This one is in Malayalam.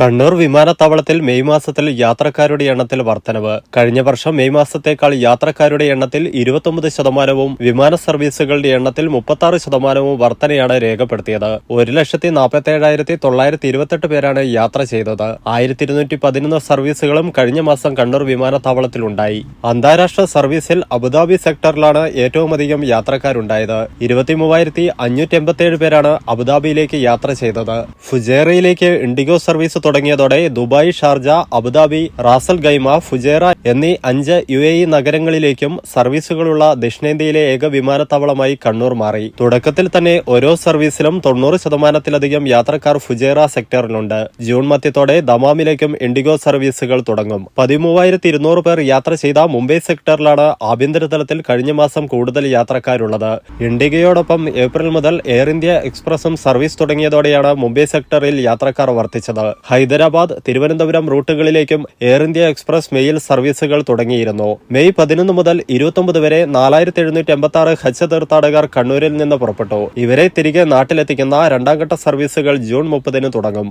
കണ്ണൂർ വിമാനത്താവളത്തിൽ മെയ് മാസത്തിൽ യാത്രക്കാരുടെ എണ്ണത്തിൽ വർധനവ്. കഴിഞ്ഞ വർഷം മെയ് മാസത്തേക്കാൾ യാത്രക്കാരുടെ എണ്ണത്തിൽ ഇരുപത്തൊമ്പത് ശതമാനവും വിമാന സർവീസുകളുടെ എണ്ണത്തിൽ മുപ്പത്തി ശതമാനവും വർധനയാണ് രേഖപ്പെടുത്തിയത്. ഒരു ലക്ഷത്തി നാൽപ്പത്തേഴായിരത്തി തൊള്ളായിരത്തി ഇരുപത്തെട്ട് പേരാണ് യാത്ര ചെയ്തത്. ആയിരത്തി ഇരുന്നൂറ്റി പതിനൊന്ന് സർവീസുകളും കഴിഞ്ഞ മാസം കണ്ണൂർ വിമാനത്താവളത്തിലുണ്ടായി അന്താരാഷ്ട്ര സർവീസിൽ അബുദാബി സെക്ടറിലാണ് ഏറ്റവും അധികം യാത്രക്കാരുണ്ടായത്. ഇരുപത്തി മൂവായിരത്തി അഞ്ഞൂറ്റി എൺപത്തിയേഴ് പേരാണ് അബുദാബിയിലേക്ക് യാത്ര ചെയ്തത്. ഫുജേറയിലേക്ക് ഇൻഡിഗോ സർവീസ് തുടങ്ങിയതോടെ Dubai Sharjah Abu Dhabi Ras al Khaimah Fujairah എന്നീ അഞ്ച് യു എ ഇ നഗരങ്ങളിലേക്കും സർവീസുകളുള്ള ദക്ഷിണേന്ത്യയിലെ ഏക വിമാനത്താവളമായി കണ്ണൂർ മാറി. തുടക്കത്തിൽ തന്നെ ഓരോ സർവീസിലും തൊണ്ണൂറ് ശതമാനത്തിലധികം യാത്രക്കാർ ഫുജേറ സെക്ടറിലുണ്ട്. ജൂൺ മധ്യത്തോടെ ദമാമിലേക്കും ഇൻഡിഗോ സർവീസുകൾ തുടങ്ങും. പതിമൂവായിരത്തി ഇരുന്നൂറ് പേർ യാത്ര ചെയ്ത മുംബൈ സെക്ടറിലാണ് ആഭ്യന്തരതലത്തിൽ കഴിഞ്ഞ മാസം കൂടുതൽ യാത്രക്കാരുള്ളത്. ഇൻഡിഗയോടൊപ്പം ഏപ്രിൽ മുതൽ എയർ ഇന്ത്യ എക്സ്പ്രസും സർവീസ് തുടങ്ങിയതോടെയാണ് മുംബൈ സെക്ടറിൽ യാത്രക്കാർ വർദ്ധിച്ചത്. ഹൈദരാബാദ് തിരുവനന്തപുരം റൂട്ടുകളിലേക്കും എയർ ഇന്ത്യ എക്സ്പ്രസ് മെയിൽ സർവീസുകൾ തുടങ്ങിയിരുന്നു. മെയ് പതിനൊന്ന് മുതൽ ഇരുപത്തൊമ്പത് വരെ നാലായിരത്തി എഴുന്നൂറ്റി എൺപത്തി ആറ് ഹജ്ജ് തീർത്ഥാടകർ കണ്ണൂരിൽ നിന്ന് പുറപ്പെട്ടു. ഇവരെ തിരികെ നാട്ടിലെത്തിക്കുന്ന രണ്ടാംഘട്ട സർവീസുകൾ ജൂൺ മുപ്പതിന് തുടങ്ങും.